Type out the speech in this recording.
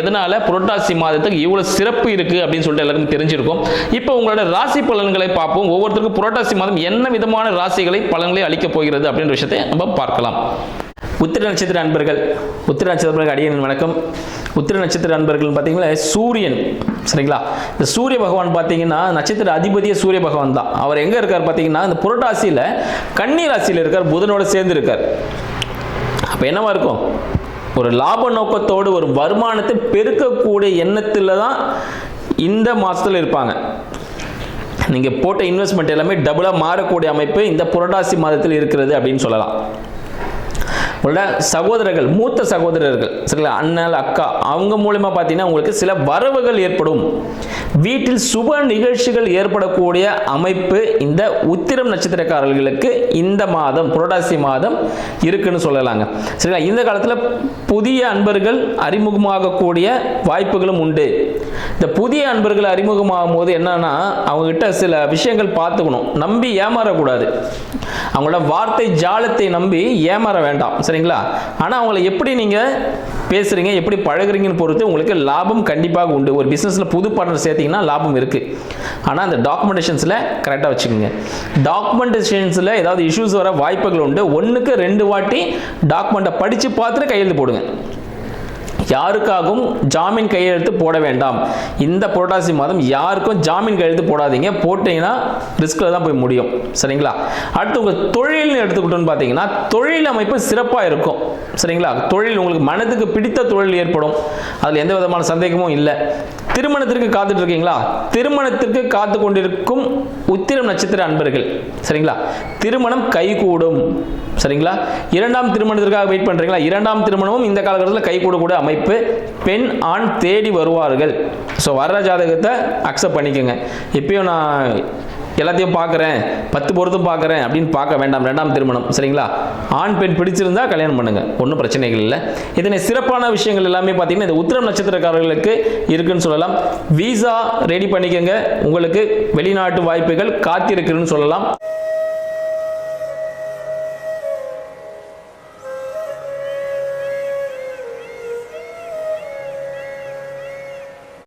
எதனால புரட்டாசி மாதத்துக்கு இவ்வளோ சிறப்பு இருக்கு அப்படின்னு சொல்லிட்டு எல்லாருக்கும் தெரிஞ்சிருக்கும். இப்போ உங்களோட ராசி பலன்களை பார்ப்போம். ஒவ்வொருத்தருக்கும் புரட்டாசி மாதம் என்ன விதமான ராசிகளை பலன்களை அளிக்கப் போகிறது அப்படின்ற விஷயத்தை நம்ம பார்க்கலாம். உத்திர நட்சத்திர அன்பர்கள் உத்திர நட்சத்திர அடியன் வணக்கம். உத்திர நட்சத்திர அன்பர்கள் பார்த்தீங்கன்னா சூரியன் சரிங்களா? இந்த சூரிய பகவான் பார்த்தீங்கன்னா நட்சத்திர அதிபதியே சூரிய பகவான் தான். அவர் எங்கே இருக்கார் பார்த்தீங்கன்னா இந்த புரட்டாசியில் கன்னி ராசியில் இருக்கார் புதனோட சேர்ந்து இருக்கார். அப்போ என்னவா இருக்கும்? ஒரு லாப நோக்கத்தோடு ஒரு வருமானத்தை பெருக்கக்கூடிய எண்ணத்தில் தான் இந்த மாதத்தில் இருப்பாங்க. நீங்கள் போட்ட இன்வெஸ்ட்மெண்ட் எல்லாமே டபுளாக மாறக்கூடிய அமைப்பு இந்த புரட்டாசி மாதத்தில் இருக்கிறது அப்படின்னு சொல்லலாம். உங்களோட சகோதரர்கள் மூத்த சகோதரர்கள் சரிங்களா? அண்ணல் அக்கா அவங்க மூலயமா பார்த்தீங்கன்னா உங்களுக்கு சில வரவுகள் ஏற்படும். வீட்டில் சுப நிகழ்ச்சிகள் ஏற்படக்கூடிய அமைப்பு இந்த உத்திரம் நட்சத்திரக்காரர்களுக்கு இந்த மாதம் புரட்டாசி மாதம் இருக்குன்னு சொல்லலாங்க. சரிங்களா? இந்த காலத்தில் புதிய அன்பர்கள் அறிமுகமாகக்கூடிய வாய்ப்புகளும் உண்டு. இந்த புதிய அன்பர்கள் அறிமுகமாகும் போது என்னன்னா அவங்ககிட்ட சில விஷயங்கள் பார்த்துக்கணும். நம்பி ஏமாறக்கூடாது. அவங்களோட வார்த்தை ஜாலத்தை நம்பி ஏமாற வேண்டாம். சரிங்களா? ஆனால் அவங்கள எப்படி நீங்கள் பேசுகிறீங்க எப்படி பழகுறீங்கன்னு பொறுத்து உங்களுக்கு லாபம் கண்டிப்பாக உண்டு. ஒரு பிஸ்னஸில் புது பார்ட்னர் சேர்த்தீங்கன்னா லாபம் இருக்குது ஆனால் அந்த டாக்குமெண்டேஷன்ஸில் கரெக்டாக வச்சுக்கோங்க. டாக்குமெண்டேஷன்ஸில் ஏதாவது இஷ்யூஸ் வர வாய்ப்புகள் உண்டு. ஒன்றுக்கு ரெண்டு வாட்டி டாக்குமெண்ட்டை படித்து பார்த்துட்டு கையெழுத்து போடுங்க. யாருக்காகவும் ஜாமீன் கையெழுத்து போட வேண்டாம். இந்த புரட்டாசி மாதம் யாருக்கும் ஜாமீன் கையெழுத்து போடாதீங்க. போட்டீங்கன்னா ரிஸ்கில் தான் போய் முடியும். சரிங்களா? அடுத்து உங்கள் தொழில்னு எடுத்துக்கிட்டோன்னு பார்த்தீங்கன்னா தொழில் அமைப்பு சிறப்பாக இருக்கும். சரிங்களா? தொழில் உங்களுக்கு மனதுக்கு பிடித்த தொழில் ஏற்படும். அதில் எந்த விதமான சந்தேகமும் இல்லை. திருமணத்திற்கு காத்துட்டு இருக்கீங்களா திருமணத்திற்கு காத்து கொண்டிருக்கும் உத்திரம் நட்சத்திர அன்பர்கள். சரிங்களா? திருமணம் கைகூடும். சரிங்களா? இரண்டாம் திருமணத்திற்காக வெயிட் பண்றீங்களா? இரண்டாம் திருமணமும் இந்த காலகட்டத்தில் கைகூடக்கூடிய அமைப்பு. பெண் ஆண் தேடி வருவார்கள். ஸோ வர்ற ஜாதகத்தை அக்செப்ட் பண்ணிக்கோங்க. இப்பயும் நான் எல்லாத்தையும் பார்க்குறேன் பத்து பொருத்தும் பார்க்குறேன் அப்படின்னு பார்க்க வேண்டாம். ரெண்டாம் திருமணம் சரிங்களா? ஆண் பெண் பிடிச்சிருந்தா கல்யாணம் பண்ணுங்க. ஒன்றும் பிரச்சனைகள் இல்லை. இதனை சிறப்பான விஷயங்கள் எல்லாமே பார்த்தீங்கன்னா இந்த உத்திரம் நட்சத்திரக்காரர்களுக்கு இருக்குன்னு சொல்லலாம். வீசா ரெடி பண்ணிக்கோங்க. உங்களுக்கு வெளிநாட்டு வாய்ப்புகள் காத்திருக்குன்னு சொல்லலாம்.